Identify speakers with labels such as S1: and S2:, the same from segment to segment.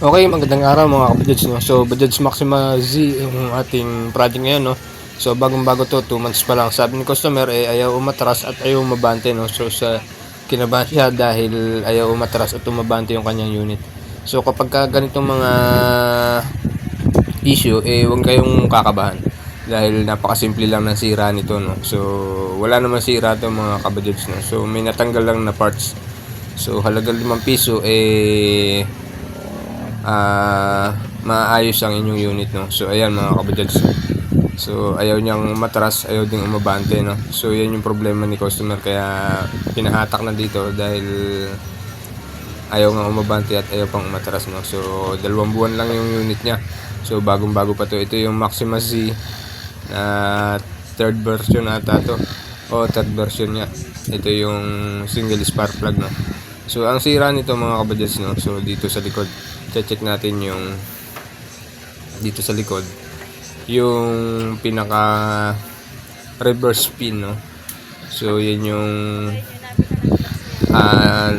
S1: Okay, magandang araw mga kabajads no. So, Bajads Maxima Z yung ating project ngayon no. So, bagong-bago to, 2 months pa lang. Sabi ni customer eh ayaw umatras at ayaw umabante no. So, sa kinabahan siya dahil ayaw umatras at umabante yung kanyang unit. So, kapag ka ganitong mga issue eh huwag kayong kakabahan dahil napakasimple lang ng sira nito no. So, wala naman sira to mga kabajads no. So, may natanggal lang na parts. So, halagang 5 piso eh ah maayos ang inyong unit no. So ayan mga kabajads. So ayaw niyang matras, ayaw ding umabante no. So yan yung problema ni customer kaya pinahatak na dito dahil ayaw nga umabante at ayaw pang umatras no. So dalawang buwan lang yung unit niya. So bagong bago pa to. Ito yung Maxima Z na third version ata to. O third version niya. Ito yung single spark plug no. So ang sira nito mga kabajads no. So dito sa likod check natin yung dito sa likod yung pinaka reverse pin no? So yan yung ah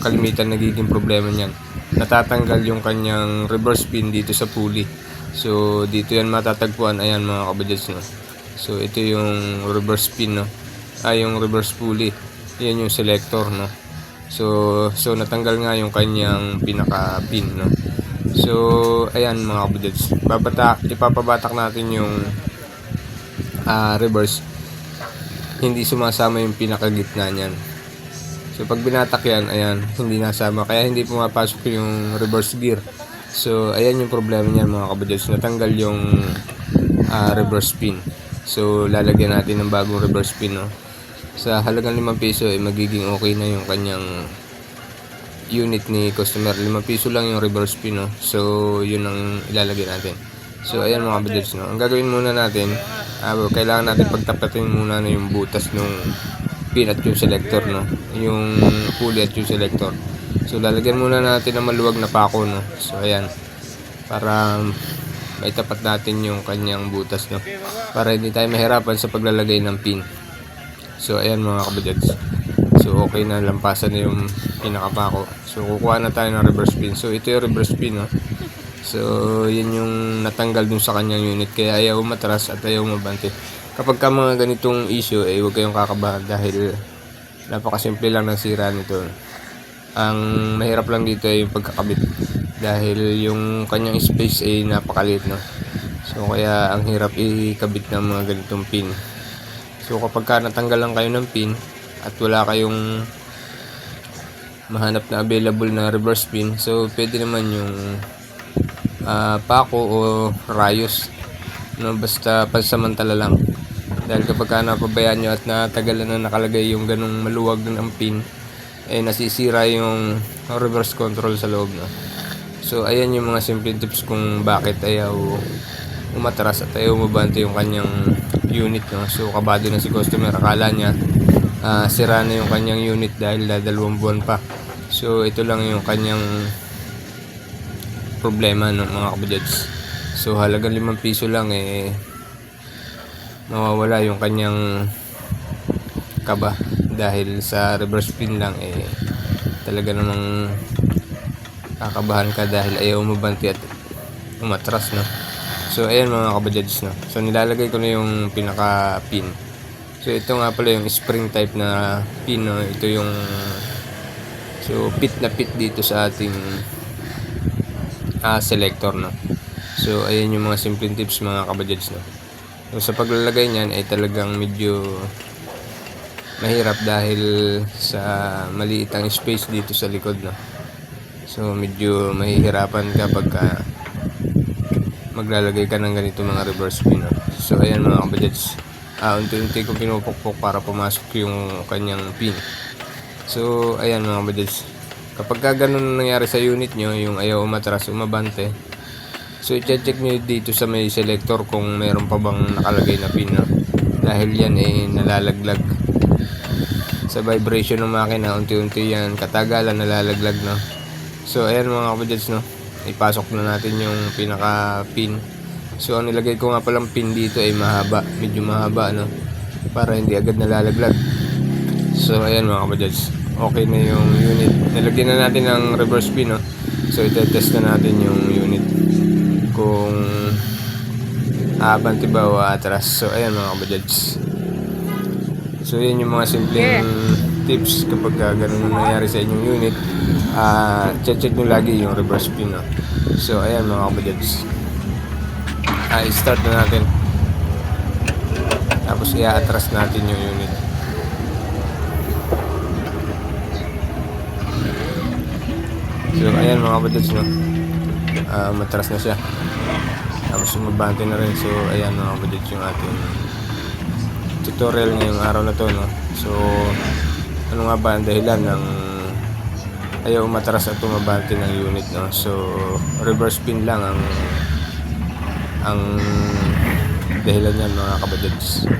S1: kalimitan nagiging problema niyan. Natatanggal yung kanyang reverse pin dito sa pulley. So dito yan matatagpuan. Ayan mga kabajads no? So ito yung reverse pin no? Ah yung reverse pulley. Yan yung selector no So, so natanggal nga yung kanyang pinaka pin, no. So, ayan mga kabudads. Babatak, ipapabatak natin yung ah, reverse. Hindi sumasama yung pinaka gitna niyan. So, pag binatak yan, ayan, hindi nasama. Kaya hindi pumapasok yung reverse gear. So, ayan yung problema niyan mga kabudads. Natanggal yung ah, reverse pin. So, lalagyan natin ng bagong reverse pin, no sa halagang 5 piso eh magiging okay na yung kanyang unit ni customer. 5 piso lang yung reverse pin no? So yun ang ilalagay natin. So ayan mga kabajads no? Ang gagawin muna natin ah, kailangan natin pagtapatin muna na yung butas nung pin at yung selector no? Yung pulley at yung selector. So lalagyan muna natin ng maluwag na pako no? So ayan. Para may tapat natin yung kanyang butas no? Para hindi tayo mahirapan sa paglalagay ng pin So ayan mga kabajads. So okay na lampasan na yung pinakapako. So kukuha na tayo ng reverse pin. So ito yung reverse pin no. So yun yung natanggal dun sa kanyang unit kaya ayaw matras at ayaw mabante. Kapag ka mga ganitong issue eh huwag kayong kakabahan dahil napakasimple lang ng sira nito. Ang mahirap lang dito ay yung pagkakabit dahil yung kanyang space ay napakaliit no. So kaya ang hirap ikabit ng mga ganitong pin. So kapag ka natanggal lang kayo ng pin at wala kayong mahanap na available na reverse pin, so pwede naman yung ah, pako o rayos. No, basta pansamantala lang. Dahil kapag ka napabayaan nyo at natagalan na nakalagay yung ganong maluwag ng pin, eh nasisira yung reverse control sa loob. No? So ayan yung mga simple tips kung bakit ayaw umatras at ayaw umabante yung kanyang unit no. So kabado na si customer akala niya ah, sira na yung kanyang unit dahil dalawang buwan pa. So ito lang yung kanyang problema ng mga kabajads. So halagang 5 piso lang eh mawawala yung kanyang kaba dahil sa reverse pin lang eh talaga namang kakabahan ka dahil ayaw umabante at umatras no. So ayan mga kabajads no. So nilalagay ko na yung pinaka pin. So ito nga pala yung spring type na pin no. Ito yung so pit na pit dito sa ating ah, selector no. So ayan yung mga simple tips mga kabajads no. So sa paglalagay niyan ay talagang medyo mahirap dahil sa maliit ang space dito sa likod no. So medyo mahihirapan kapag ka maglalagay ka ng ganito mga reverse pin. No? So ayan mga kabajads. Ah, unti-unti ko pinupukpok para pumasok yung kanyang pin. So ayan mga kabajads. Kapag ka ganun nangyari sa unit nyo, yung ayaw umatras, umabante, so i-check nyo dito sa may selector kung meron pa bang nakalagay na pin. No? Dahil yan eh nalalaglag sa vibration ng makina, unti-unti yan, katagalan nalalaglag. No? So ayan mga kabajads, no? Ipasok na natin yung pinaka pin. So ang nilagay ko nga palang pin dito ay mahaba. Medyo mahaba no para hindi agad nalalaglag. So ayan mga kabajads okay na yung unit. Nilagyan na natin ng reverse pin no? So itetest na natin yung unit kung aabanti ba o atras. So ayan mga kabajads. So yan yung mga simpleng tips kapag ka ganun ang nangyari sa inyong unit. Ah, check check nyo lagi yung reverse pin. No? So ayan mga kabajads. Ah, i-start na natin. Tapos i-atras natin yung unit. So ayan mga kabajads no. Ah, matras na siya. Tapos sumabante na rin. So ayan mga kabajads yung ating tutorial ngayong araw na to no. So ano nga ba ang dahilan ng ayaw umatras at tumabante ng unit no. So reverse pin lang ang ang dahilan yan mga kabajads.